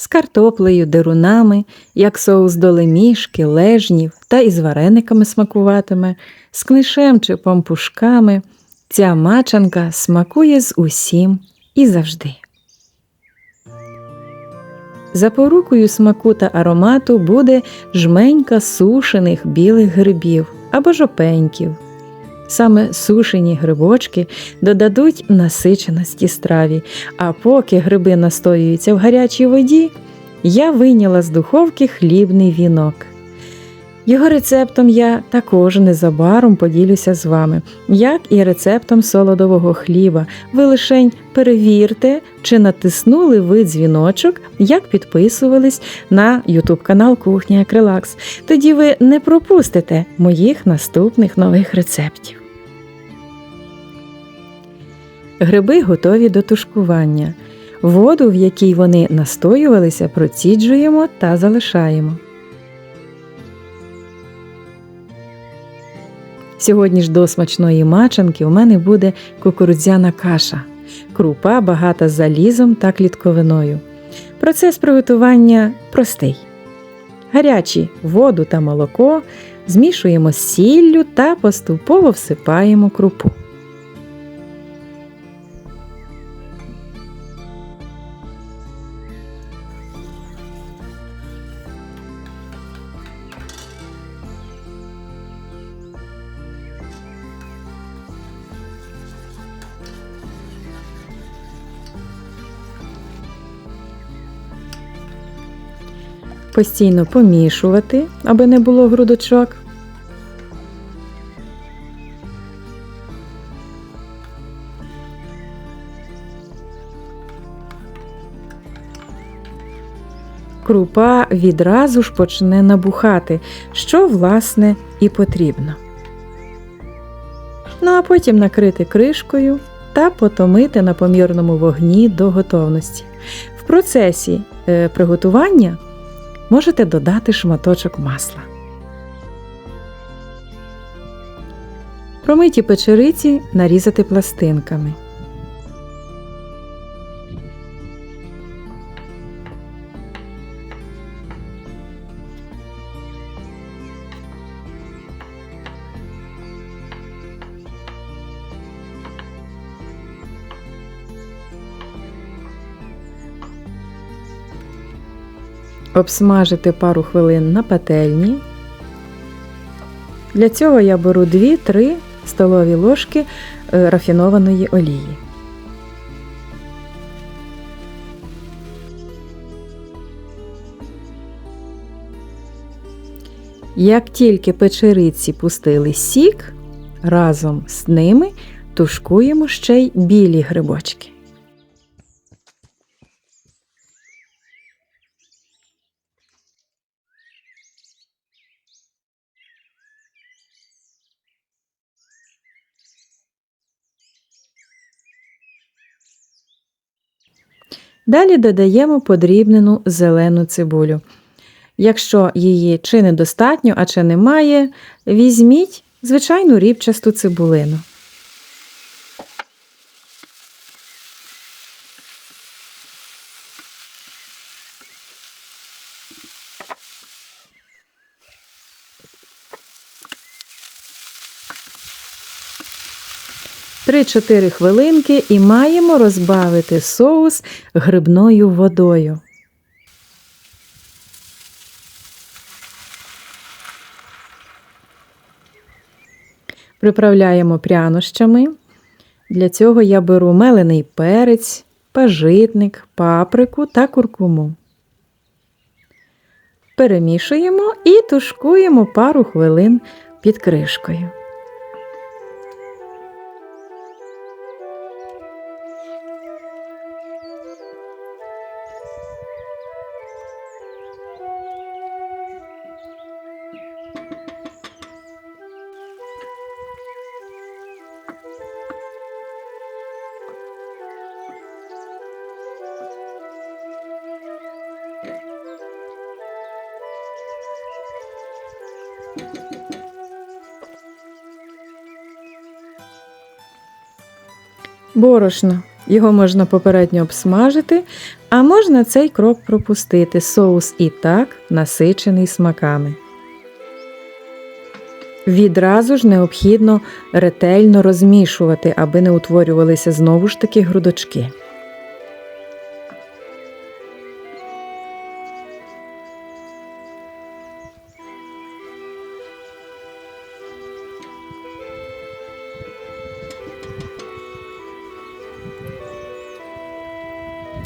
з картоплею, дерунами, як соус до лемішки, лежнів та із варениками смакуватиме, з книшем чи пампушками. Ця мачанка смакує з усім і завжди. Запорукою смаку та аромату буде жменька сушених білих грибів або жопеньків. Саме сушені грибочки додадуть насиченості страві, а поки гриби настоюються в гарячій воді, я вийняла з духовки хлібний вінок. Його рецептом я також незабаром поділюся з вами, як і рецептом солодового хліба. Ви лишень перевірте, чи натиснули ви дзвіночок, як підписувались на YouTube канал Кухня Акрелакс. Тоді ви не пропустите моїх наступних нових рецептів. Гриби готові до тушкування. Воду, в якій вони настоювалися, проціджуємо та залишаємо. Сьогодні ж до смачної мачанки у мене буде кукурудзяна каша, крупа багата залізом та клітковиною. Процес приготування простий. Гарячі воду та молоко змішуємо з сіллю та поступово всипаємо крупу. Постійно помішувати, аби не було грудочок. Крупа відразу ж почне набухати, що, власне, і потрібно. Ну а потім накрити кришкою та потомити на помірному вогні до готовності. В процесі е, приготування можете додати шматочок масла. Промиті печериці нарізати пластинками. Обсмажити пару хвилин на пательні. Для цього я беру 2-3 столові ложки е, рафінованої олії. Як тільки печериці пустили сік, разом з ними тушкуємо ще й білі грибочки. Далі додаємо подрібнену зелену цибулю. Якщо її чи недостатньо, а чи немає, візьміть звичайну рібчасту цибулину. Три-чотири хвилинки і маємо розбавити соус грибною водою. Приправляємо прянощами. Для цього я беру мелений перець, пажитник, паприку та куркуму. Перемішуємо і тушкуємо пару хвилин під кришкою. Борошно. Його можна попередньо обсмажити А можна цей крок пропустити. Соус і так насичений смаками. Відразу ж необхідно ретельно розмішувати, аби не утворювалися знову ж таки грудочки.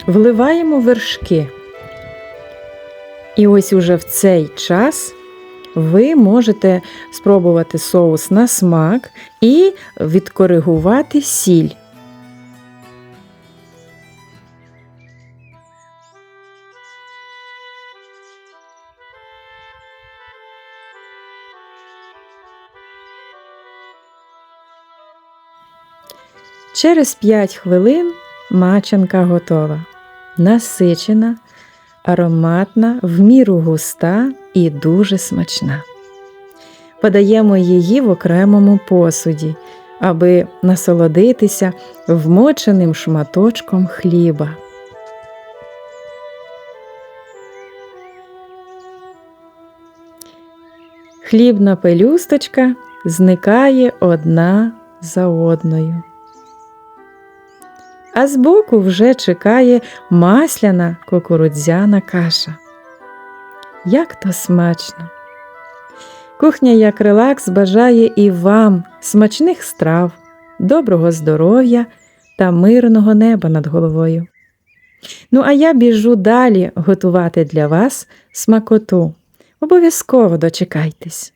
Вливаємо вершки. І ось уже в цей час ви можете спробувати соус на смак і відкоригувати сіль. Через 5 хвилин мачанка готова. Насичена, ароматна, в міру густа і дуже смачна. Подаємо її в окремому посуді, аби насолодитися вмоченим шматочком хліба. Хлібна пелюсточка зникає одна за одною. А збоку вже чекає масляна кукурудзяна каша. Як то смачно! Кухня як релакс бажає і вам смачних страв, доброго здоров'я та мирного неба над головою. Ну, а я біжу далі готувати для вас смакоту. Обов'язково дочекайтесь.